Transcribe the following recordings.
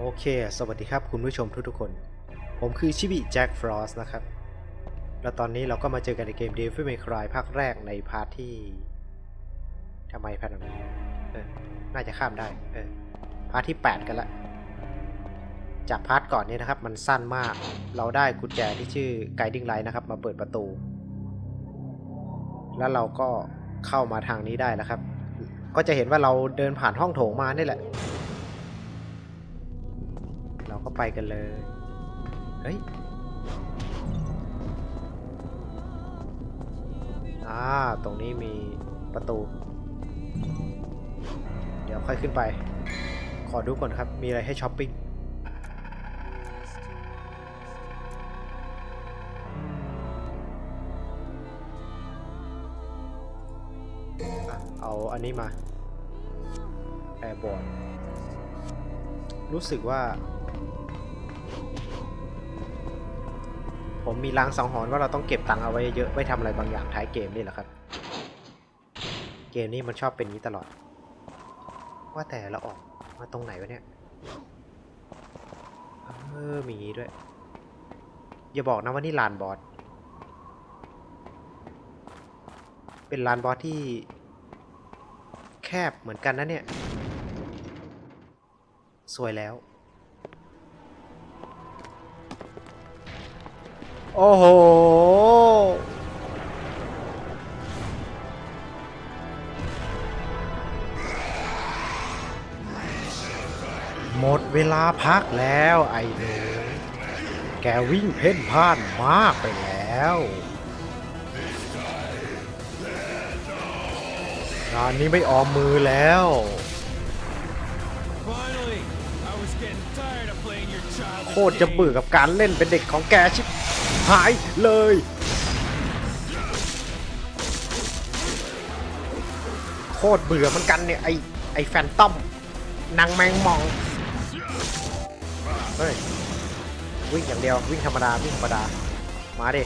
โอเค สวัสดีครับคุณผู้ชมทุกๆคน ผมคือชิบิแจ็คฟรอสนะครับ แล้วตอนนี้เราก็มาเจอกันในเกม Devil May Cry ภาคแรกในพาร์ทที่ทำไมพาร์ทนั้นเออ น่าจะข้ามได้เออพาร์ทที่ 8 กันละ จากพาร์ทก่อนนี้นะครับ มันสั้นมาก เราได้กุญแจที่ชื่อ Guiding Light นะครับ มาเปิดประตู แล้วเราก็เข้ามาทางนี้ได้แล้วครับ ก็จะเห็นว่าเราเดินผ่านห้องโถงมานี่แหละ เราก็ไปกันเลย เฮ้ย อ่า ตรงนี้มีประตู เดี๋ยวค่อยขึ้นไป ขอดูก่อนครับ มีอะไรให้ช้อปปิ้ง เอาอันนี้มา แอร์บอร์ดรู้สึกว่า ผมมีลางสังหรณ์ว่าเราต้องเก็บตังค์เอาไว้เยอะไว้ทำอะไรบางอย่างท้ายเกมนี่แหละครับ เกมนี้มันชอบเป็นนี้ตลอด ว่าแต่เราออกมาตรงไหนวะเนี่ยเออมีนี้ด้วย อย่าบอกนะว่านี่ลานบอสเป็นลานบอสที่ แคบเหมือนกันนะเนี่ย สวยแล้ว โอ้โห หมดเวลาพักแล้วไอ้หนูแกวิ่งเพ่นพ่านมากไปแล้วงานนี้ไม่ออมมือแล้ว Finally! I was getting tired of playing your โค childish ตรจะเบื่อ games. กับการเล่นเป็นเด็กของแกชิบ หายเลย โคตรเบื่อมือนกันเนี่ย ไอไอแฟนต้อมนางแมงมอง เฮ้ย วิ่งอย่างเดียว วิ่งธรรมดา วิ่งธรรมดา มาดิ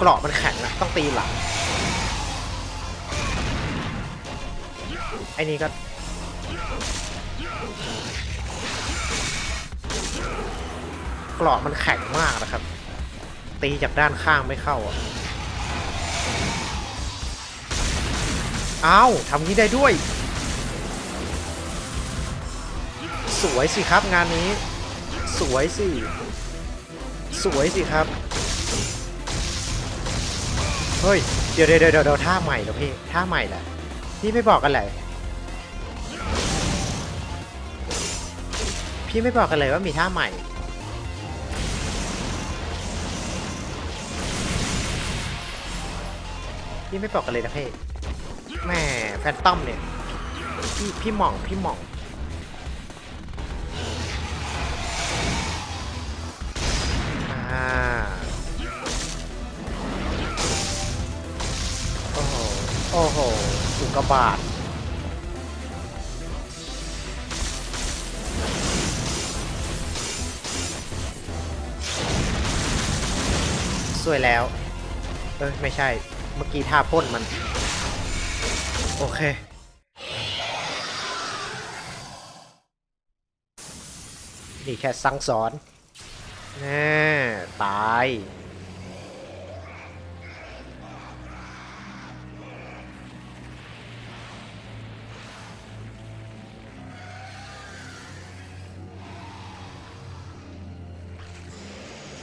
กราะมันแข็งนะต้องตีหลังไอ้นี่ก็ กราะมันแข็งมากนะครับ ตีจากด้านข้างไม่เข้าอะอ้าวทำนี้ได้ด้วย สวยสิครับงานนี้ สวยสิ สวยสิครับ เฮ้ย เดี๋ยวเดี๋ยวเดี๋ยวเดี๋ยวท่าใหม่เหรอพี่ ท่าใหม่แหละพี่ไม่บอกกันเลยพี่ไม่บอกกันเลยว่ามีท่าใหม่ พี่ไม่บอกกันเลยนะเพ่แม่แฟนต้อมเนี่ย พี่พี่หม่องพี่หม่องอ่าโอ้โหโอ้โหอุกกาบาตสวยแล้ว เออไม่ใช่ เมื่อกี้ท่าพ่นมัน โอเค นี่แค่สั่งสอนแน่ตาย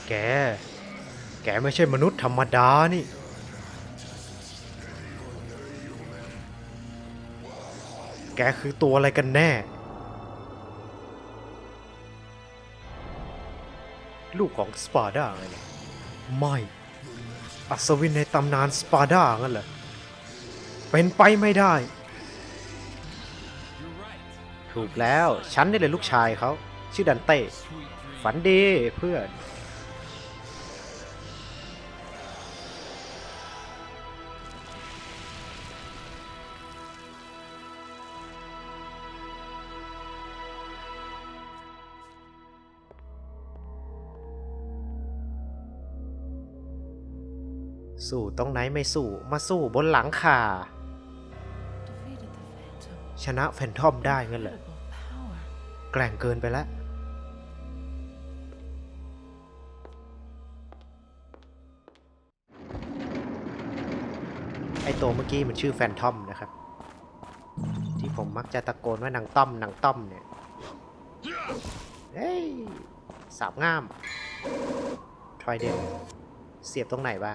แก แกไม่ใช่มนุษย์ธรรมดานี่ แกคือตัวอะไรกันแน่ ลูกของสปาร์ดาไงเนี่ยไม่ อัศวินในตำนานสปาร์ดางั้นเหรอ เป็นไปไม่ได้ ถูกแล้ว ฉันนี่เลยลูกชายเขา ชื่อดันเต้ ฝันดีเพื่อน สู้ตรงไหนไม่สู้มาสู้บนหลังคาชนะแฟนทอมได้เงั้นเหรอแกร่งเกินไปแล้ว ไอตัวเมื่อกี้มันชื่อแฟนทอมนะครับ ที่ผมมักจะตะโกนว่านางต้อมนางต้อมเนี่ย เฮ้ย สาบง่าม ทรอยเดนเสียบตรงไหนวะ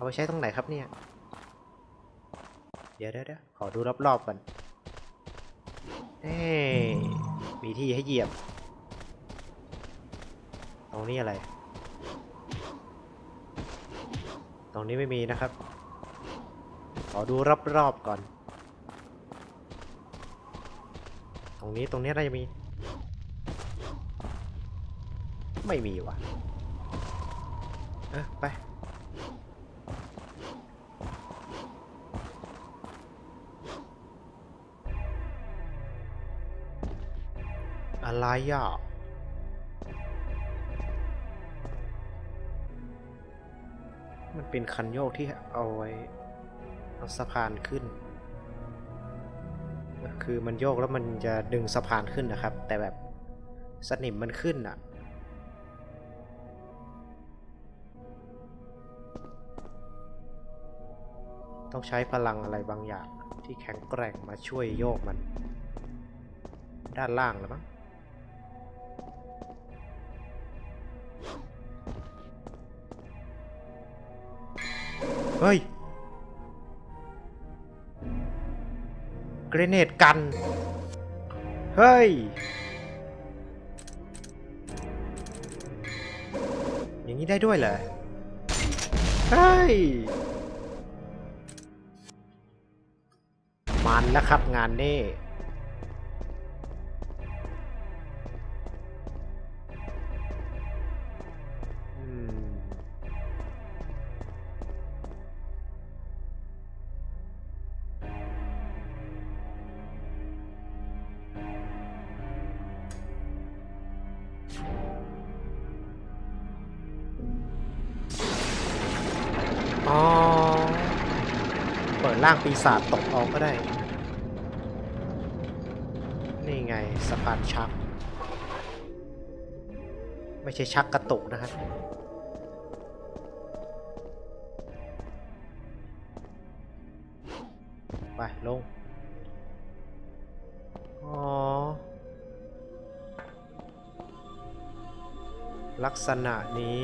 เอาไปใช้ตรงไหนครับเนี่ยเดี๋ยวเดี๋ยวเดี๋ยวขอดูรอบๆก่อนเอ้มีที่ให้เหยียบตรงนี้อะไร ตรงนี้ไม่มีนะครับ ขอดูรอบๆก่อน ตรงนี้ตรงนี้น่าจะมี ไม่มีว่ะ เออไป อะไรอะมันเป็นคันโยกที่เอาไว้ เอาสะพานขึ้น คือมันโยกแล้วมันจะดึงสะพานขึ้นนะครับ แต่แบบสนิมมันขึ้นอะต้องใช้พลังอะไรบางอย่างที่แข็งแกร่งมาช่วยโยกมัน ด้านล่างแล้วมั้ง เฮ้ยเกรเนตกัน เฮ้ย อย่างนี้ได้ด้วยเหรอ เฮ้ย มันแล้วครับงานนี้ ร่างปีศาจตกออกก็ได้ นี่ไงสะพานชัก ไม่ใช่ชักกระตุกนะครับไปลง อ๋อ ลักษณะนี้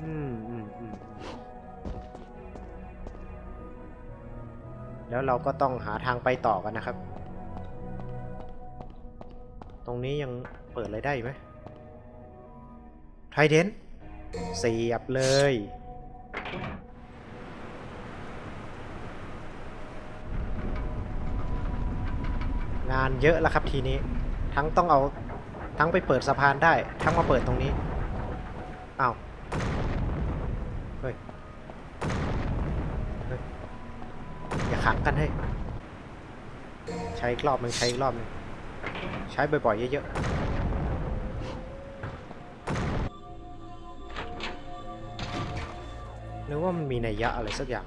อืม แล้วเราก็ต้องหาทางไปต่อกันนะครับ ตรงนี้ยังเปิดอะไรได้ไหมไทเดนเสียบเลย งานเยอะแล้วครับทีนี้ ทั้งต้องเอาทั้งไปเปิดสะพานได้ ทั้งมาเปิดตรงนี้ อ้าว เฮ้ย เฮ้ย อย่าขังกันให้ ใช้อีกรอบหนึงใช้อีกรอบหนึงใช้บ่อยๆเยอะๆหรือว่ามันมีนัยยะอะไรสักอย่าง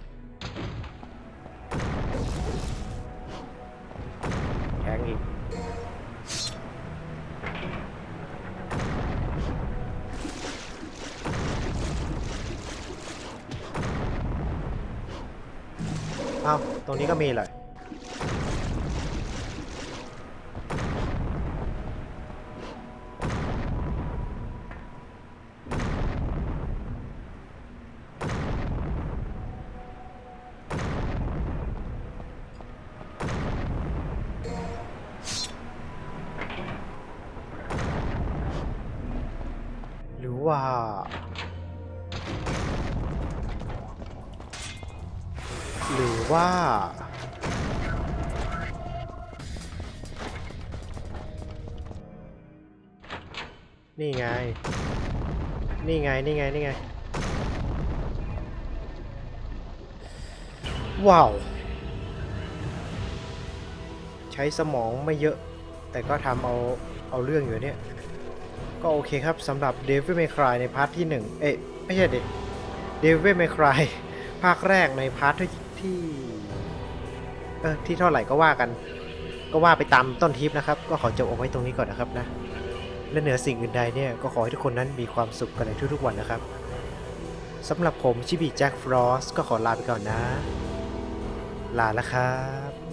เอ้าตรงนี้ก็มีเลยหรือว่า ว่านี่ไง นี่ไง นี่ไง นี่ไง ว้าว ใช้สมองไม่เยอะ แต่ก็ทำเอา เอาเรื่องอยู่เนี่ย ก็โอเคครับสำหรับ Devil May Cry ในพาร์ทที่ 1 เอ๊ะ ไม่ใช่เด็ก Devil May Cry ภาคแรกในพาร์ทที่ ที่ เออที่เท่าไหร่ก็ว่ากัน ก็ว่าไปตามต้นทิปนะครับ ก็ขอจบเอาไว้ตรงนี้ก่อนนะครับนะและเหนือสิ่งอื่นใดเนี่ยก็ขอให้ทุกคนนั้นมีความสุขกันในทุกๆวันนะครับสำหรับผมชิบิแจ็คฟรอสก็ขอลาไปก่อนนะ ลาแล้วครับ